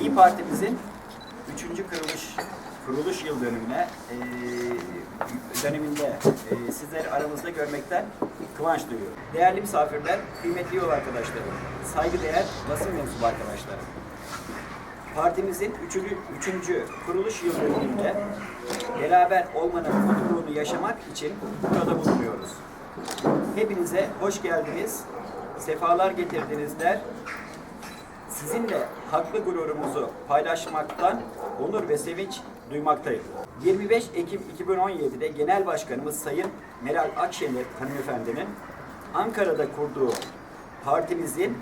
İyi Parti'mizin 3. kuruluş kuruluş yıl dönümüne e, döneminde e, sizleri aramızda görmekten kıvanç duyuyorum. Değerli misafirler, kıymetli yol arkadaşlarım, saygıdeğer basın mensubu arkadaşlarım. Partimizin 3. üçüncü kuruluş yıl dönümünde beraber olmanın mutluluğunu yaşamak için burada bulunuyoruz. Hepinize hoş geldiniz, sefalar getirdiniz der. Sizinle haklı gururumuzu paylaşmaktan onur ve sevinç duymaktayım. 25 Ekim 2017'de Genel Başkanımız Sayın Meral Akşener hanımefendinin Ankara'da kurduğu partimizin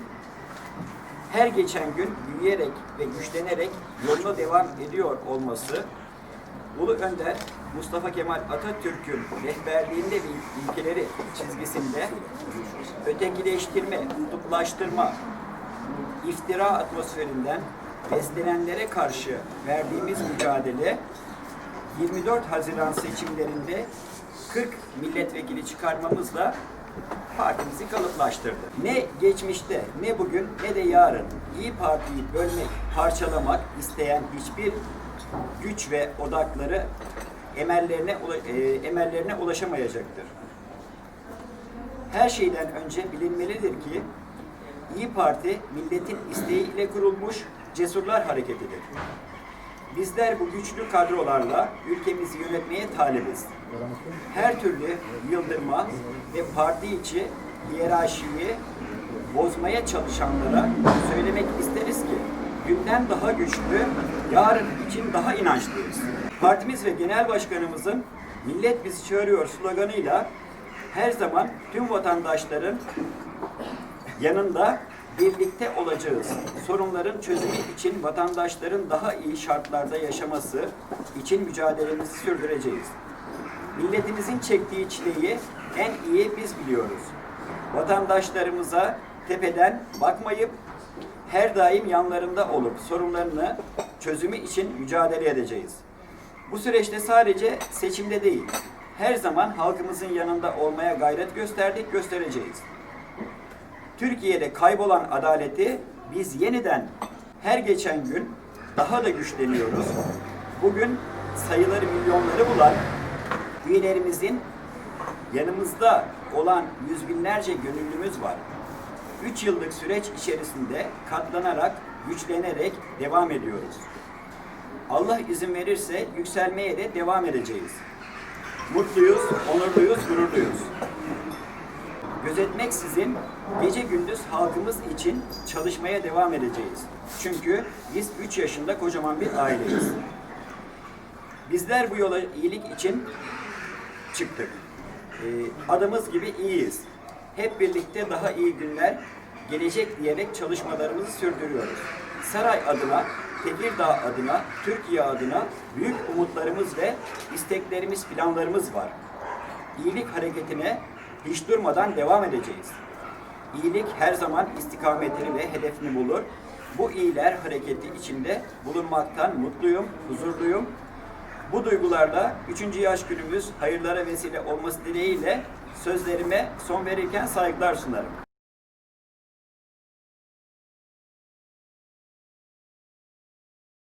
her geçen gün büyüyerek ve güçlenerek yoluna devam ediyor olması Ulu Önder Mustafa Kemal Atatürk'ün rehberliğinde ve ilkeleri çizgisinde ötekileştirme, kutuplaştırma, iftira atmosferinden beslenenlere karşı verdiğimiz mücadele 24 Haziran seçimlerinde 40 milletvekili çıkarmamızla partimizi kalıplaştırdı. Ne geçmişte, ne bugün, ne de yarın İyi Parti'yi bölmek, parçalamak isteyen hiçbir güç ve odakları emellerine, e, emellerine ulaşamayacaktır. Her şeyden önce bilinmelidir ki İyi Parti milletin isteğiyle kurulmuş cesurlar hareketidir. Bizler bu güçlü kadrolarla ülkemizi yönetmeye talibiz. Her türlü yıldırma ve parti içi hiyerarşiyi bozmaya çalışanlara söylemek isteriz ki günden daha güçlü, yarın için daha inançlıyız. Partimiz ve genel başkanımızın millet bizi çağırıyor sloganıyla her zaman tüm vatandaşların yanında birlikte olacağız. Sorunların çözümü için vatandaşların daha iyi şartlarda yaşaması için mücadelemizi sürdüreceğiz. Milletimizin çektiği çileyi en iyi biz biliyoruz. Vatandaşlarımıza tepeden bakmayıp her daim yanlarında olup sorunlarını çözümü için mücadele edeceğiz. Bu süreçte sadece seçimde değil, her zaman halkımızın yanında olmaya gayret gösterdik, göstereceğiz. Türkiye'de kaybolan adaleti biz yeniden her geçen gün daha da güçleniyoruz. Bugün sayıları milyonları bulan üyelerimizin yanımızda olan yüz binlerce gönüllümüz var. Üç yıllık süreç içerisinde katlanarak, güçlenerek devam ediyoruz. Allah izin verirse yükselmeye de devam edeceğiz. Mutluyuz, onurluyuz, gururluyuz gözetmeksizin gece gündüz halkımız için çalışmaya devam edeceğiz. Çünkü biz 3 yaşında kocaman bir aileyiz. Bizler bu yola iyilik için çıktık. Ee, adımız gibi iyiyiz. Hep birlikte daha iyi günler gelecek diyerek çalışmalarımızı sürdürüyoruz. Saray adına, Tekirdağ adına, Türkiye adına büyük umutlarımız ve isteklerimiz, planlarımız var. İyilik hareketine hiç durmadan devam edeceğiz. İyilik her zaman istikametini ve hedefini bulur. Bu iyiler hareketi içinde bulunmaktan mutluyum, huzurluyum. Bu duygularda 3. yaş günümüz hayırlara vesile olması dileğiyle sözlerime son verirken saygılar sunarım.